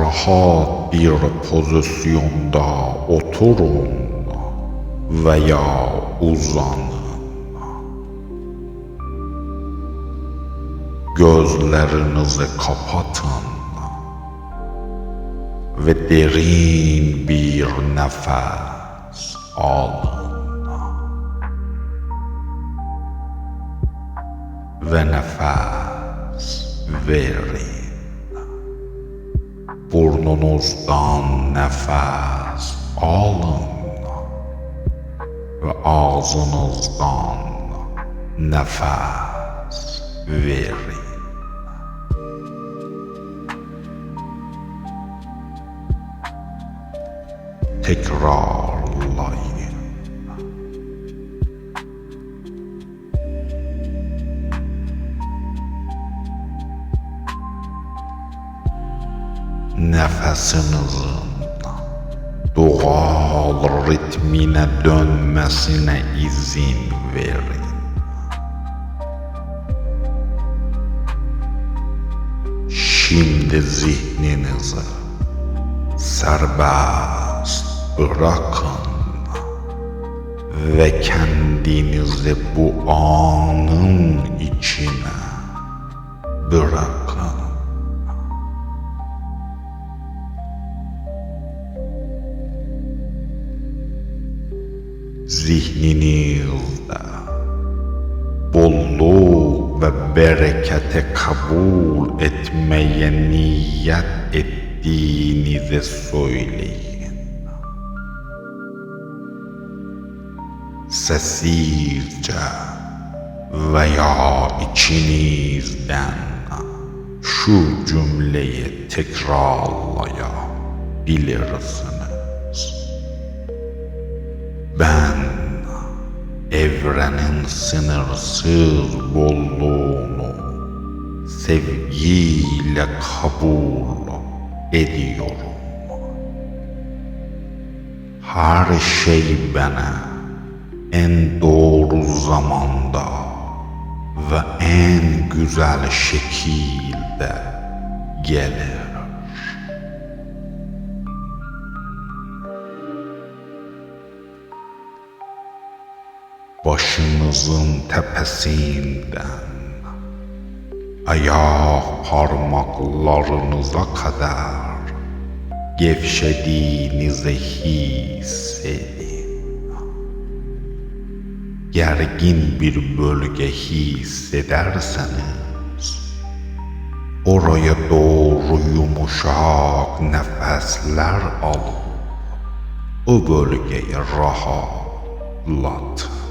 rahat bir pozisyonda oturun veya uzanın. Gözlerinizi kapatın ve derin bir nefes alın. Ve nefes verin. Burnunuzdan nefes alın ve ağzınızdan nefes verin. Tekrarlayın. Nefesinizin doğal ritmine dönmesine izin verin. Şimdi zihninizi serbest bırakın ve kendinizi bu anın içine bırakın. Zihninizde bolluk ve berekete kabul etmeye niyet ettiğinizi söyleyin. Sessizce veya içinizden şu cümleyi tekrarlayabilirsiniz. Ben evrenin sınırsız bolluğunu sevgiyle kabul ediyorum. Her şey bana en doğru zamanda ve en güzel şekilde gelir. Başınızın tepesinden ayak parmaklarınıza kadar gevşediğinizi hissedin. Gergin bir bölge hissederseniz oraya doğru yumuşak nefesler alıp o bölgeyi rahatlatın.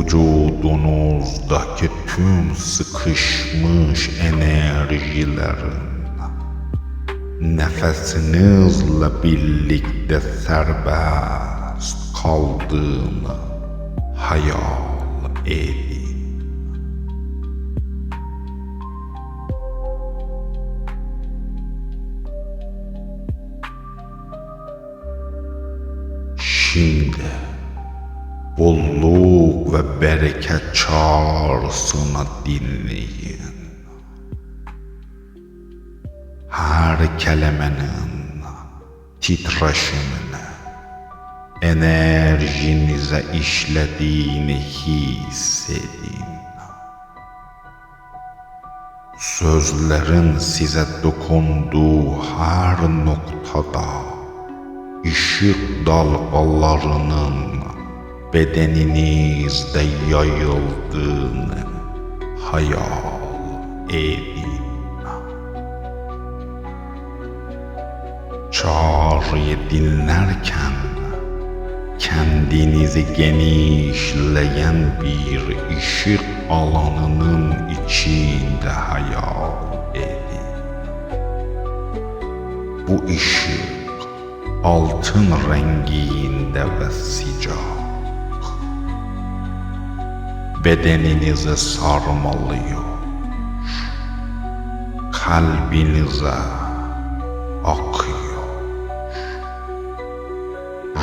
Vücudunuzdaki tüm sıkışmış enerjilerin nefesinizle birlikte serbest kaldığını hayal edin. Şimdi bolluk ve bereket çağrısını dinleyin. Her kelimenin titreşimini, enerjinize işlediğini hissedin. Sözlerin size dokunduğu her noktada ışık dalgalarının bedeninizde yayıldığını hayal edin. Çağrıyı dinlerken kendinizi genişleyen bir ışık alanının içinde hayal edin. Bu ışık altın renginde ve sıcak bedeninizi sarmalıyor. Kalbinize akıyor.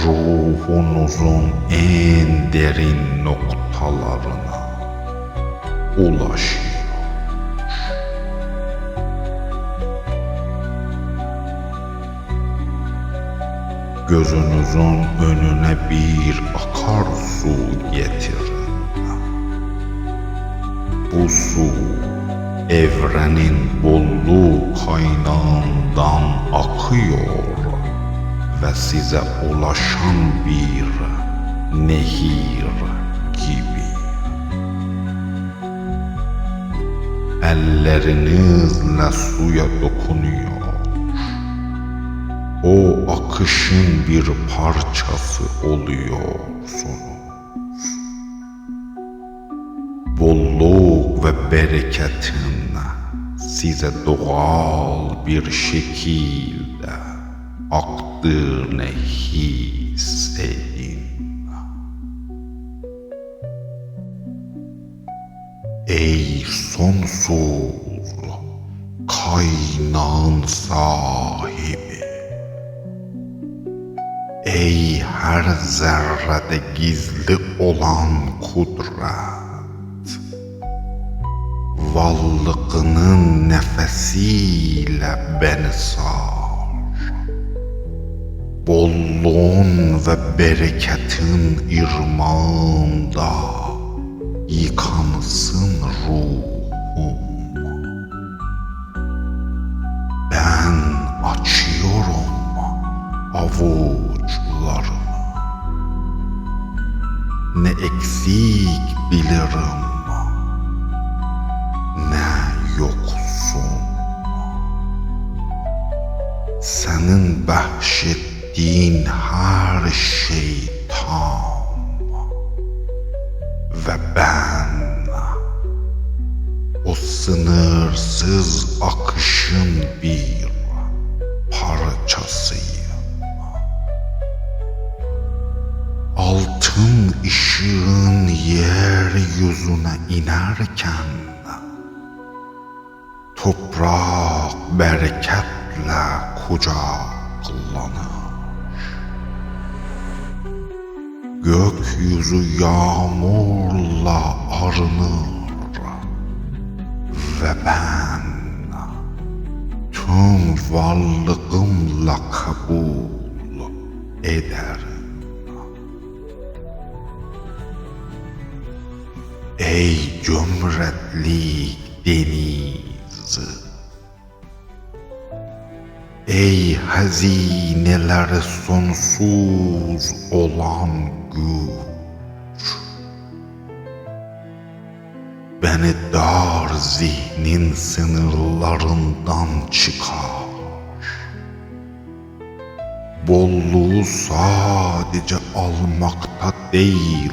Ruhunuzun en derin noktalarına ulaşıyor. Gözünüzün önüne bir akarsu getirin. Bu su evrenin bolluk kaynağından akıyor ve size ulaşan bir nehir gibi. Ellerinizle suya dokunuyor. O akışın bir parçası oluyorsunuz. Ve bereketin size doğal bir şekilde aktığını hissedin. Ey sonsuz kaynağın sahibi. Ey her zerrede gizli olan kudret. Varlığının nefesiyle beni sar. Bolluğun ve bereketin irmağında yıkansın ruhum. Ben açıyorum avuçlarımı. Ne eksik bilirim, Her şey tam ve ben o sınırsız akışın bir parçasıyım. Altın ışığın yeryüzüne inerken toprak bereketle kucaklanır. Gökyüzü yağmurla arınır ve ben tüm varlığımla kabul ederim. Ey cömertlik denizi, Ey hazineleri sonsuz olan güç. Beni dar zihnin sınırlarından çıkar. Bolluğu sadece almakta değil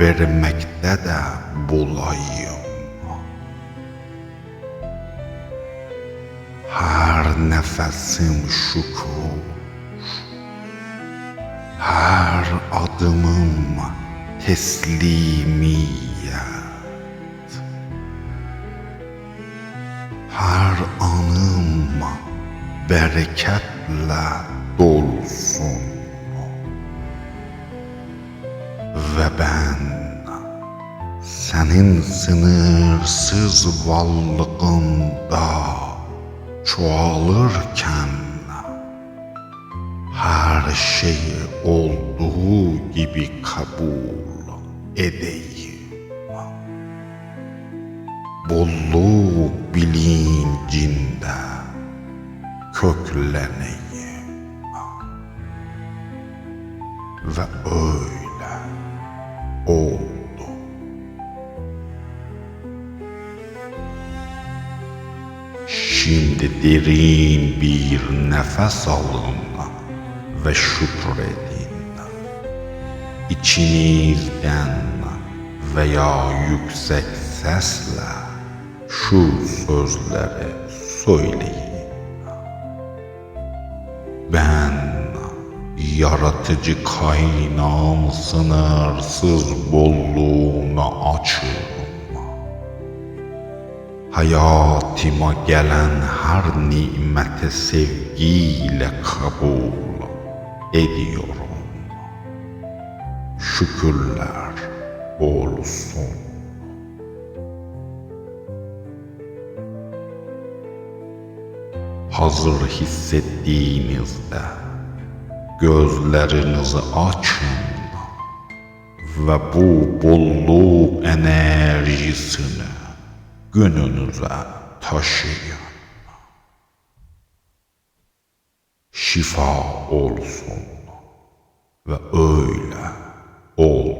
Vermekte de bulayım Her nefesim şükür Her adımım teslimiyet. Her anım bereketle dolsun. Ve ben senin sınırsız varlığında çoğalırken her şeyi olduğu gibi kabul edeyim. Bolluk bilincinde kökleneyim. Ve öyle oldu. Şimdi derin bir nefes alın ve şükredin. İçinizden veya yüksek sesle şu sözleri söyleyin. Ben yaratıcı kaynağın sınırsız bolluğuna açığım. Hayatıma gelen her nimete sevgiyle kabul ediyorum. Şükürler olsun. Hazır hissettiğinizde gözlerinizi açın ve bu bolluk enerjisini gününüze taşıyın. Şifa olsun ve öyle ol